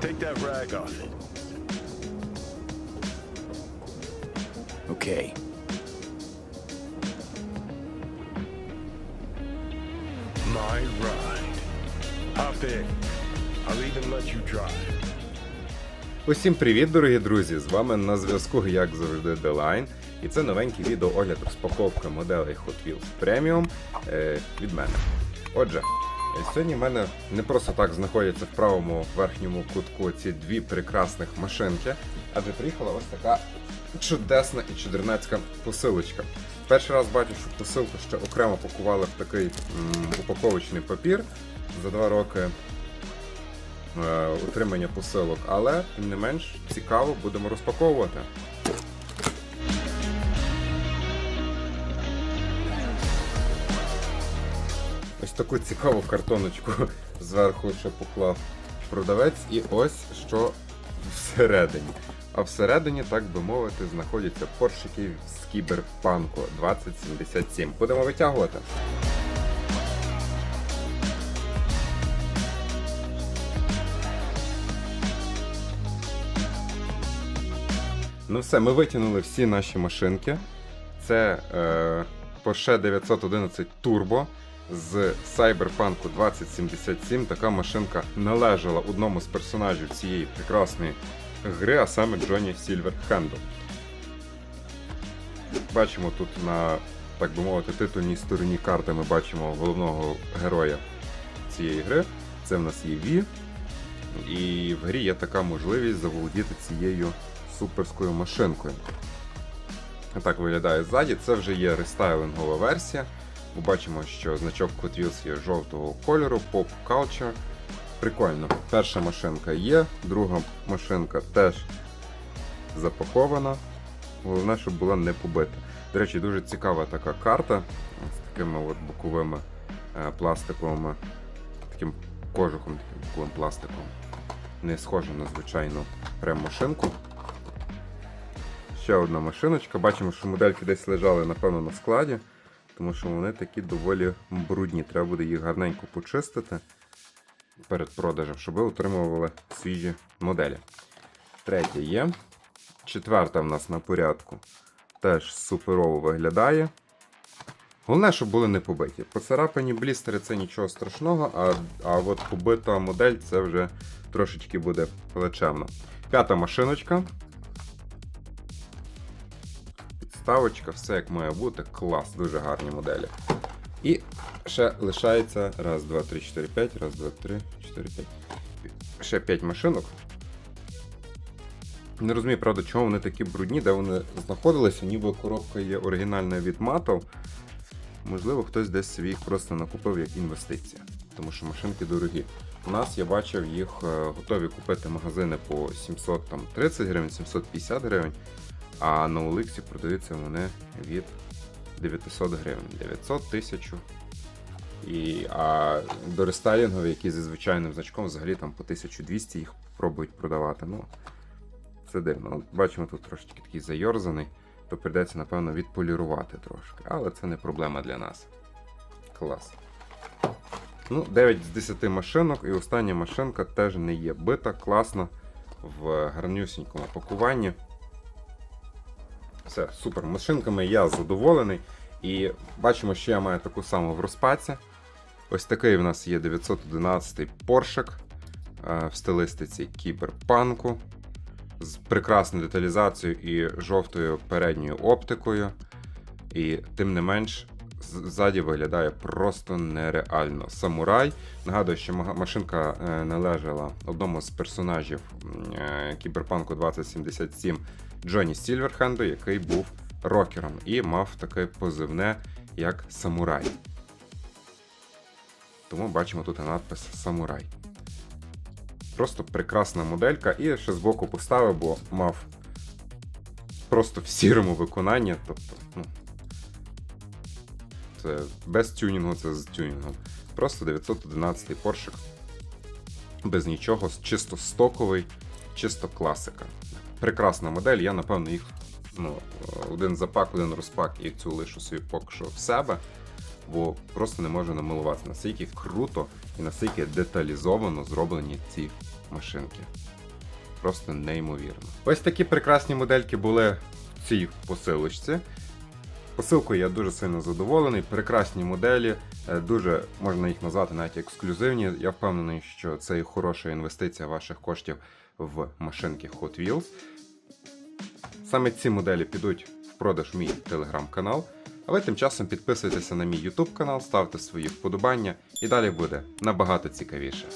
Take that rag off it. Okay. My ride. Hop in. I'll even let you drive. Усім привіт, дорогі друзі! З вами на зв'язку, як завжди, Делайн. І це новенький відео огляд розпаковка моделей Hot Wheels Premium е, від мене. Отже, сьогодні в мене не просто так знаходяться в правому верхньому кутку ці дві прекрасних машинки, адже приїхала ось така чудесна і чудернацька посилочка. Перший раз бачу, що посилку ще окремо пакували в такий м, упаковочний папір за два роки е, утримання посилок, але тим не менш цікаво будемо розпаковувати. Ось таку цікаву картоночку зверху ще поклав продавець, і ось що всередині. А всередині, так би мовити, знаходяться поршики з кіберпанку 2077. Будемо витягувати. Ну все, ми витягнули всі наші машинки. Це е, Porsche 911 Turbo з Cyberpunk 2077. Така машинка належала одному з персонажів цієї прекрасної гри, а саме Джоні Сільверхенду. Бачимо тут на, так би мовити, титульній стороні карти ми бачимо головного героя цієї гри. Це в нас є Ві. І в грі є така можливість заволодіти цією суперською машинкою. Так виглядає ззаді. Це вже є рестайлингова версія. Ми бачимо, що значок Hot є жовтого кольору, Pop Culture. Прикольно. Перша машинка є, друга машинка теж запакована. Головне, щоб була не побита. До речі, дуже цікава така карта з такими от боковими е, пластиковими, таким кожухом, таким боковим пластиком. Не схоже на звичайну прем-машинку. Ще одна машиночка. Бачимо, що модельки десь лежали, напевно, на складі, тому що вони такі доволі брудні. Треба буде їх гарненько почистити перед продажем, щоб ви отримували свіжі моделі. Третя є. Четверта в нас на порядку. Теж суперово виглядає. Головне, щоб були не побиті. Поцарапані блістери це нічого страшного, а, а от побита модель це вже трошечки буде плечевно. П'ята машиночка. Підставочка, все як має бути. Клас, дуже гарні моделі. І ще лишається раз, два, три, чотири, п'ять. Раз, два, три, чотири, п'ять. Ще 5 машинок. Не розумію, правда, чому вони такі брудні, де вони знаходилися, ніби коробка є оригінальна від Mattel. Можливо, хтось десь їх просто накупив як інвестиція, тому що машинки дорогі. У нас я бачив їх е, готові купити магазини по 730 гривень, 750 гривень, а на Оликсі продаються вони від 900 гривень, 900 1000. І, а до рестайлінгові, які зі звичайним значком, взагалі там по 1200 їх пробують продавати. Ну, це дивно. Бачимо, тут трошечки такий зайорзаний, то прийдеться, напевно, відполірувати трошки. Але це не проблема для нас. Клас. Ну, 9 з 10 машинок, і остання машинка теж не є бита, класна в гарнюсінькому пакуванні. Все, супер. Машинками я задоволений. І бачимо, що я маю таку саму в розпаці. Ось такий в нас є 911 поршик е, в стилистиці кіберпанку з прекрасною деталізацією і жовтою передньою оптикою. І тим не менш, ззаді виглядає просто нереально. Самурай. Нагадую, що машинка е, належала одному з персонажів е, Кіберпанку 2077 Джоні Сільверхенду, який був рокером і мав таке позивне як Самурай. Тому бачимо тут і надпис Самурай. Просто прекрасна моделька. І ще збоку поставив, бо мав просто в сірому виконанні. Тобто, ну, це без тюнінгу, це з тюнінгом. Просто 911 поршик. Без нічого, чисто стоковий, чисто класика. Прекрасна модель, я напевно їх ну, один запак, один розпак і цю лишу собі поки що в себе, бо просто не можу намилуватися. Наскільки круто і наскільки деталізовано зроблені ці машинки. Просто неймовірно. Ось такі прекрасні модельки були в цій посилочці. Посилкою я дуже сильно задоволений. Прекрасні моделі, е, дуже можна їх назвати навіть ексклюзивні. Я впевнений, що це і хороша інвестиція ваших коштів в машинки Hot Wheels. Саме ці моделі підуть в продаж в мій телеграм-канал. А ви тим часом підписуйтеся на мій YouTube канал, ставте свої вподобання, і далі буде набагато цікавіше.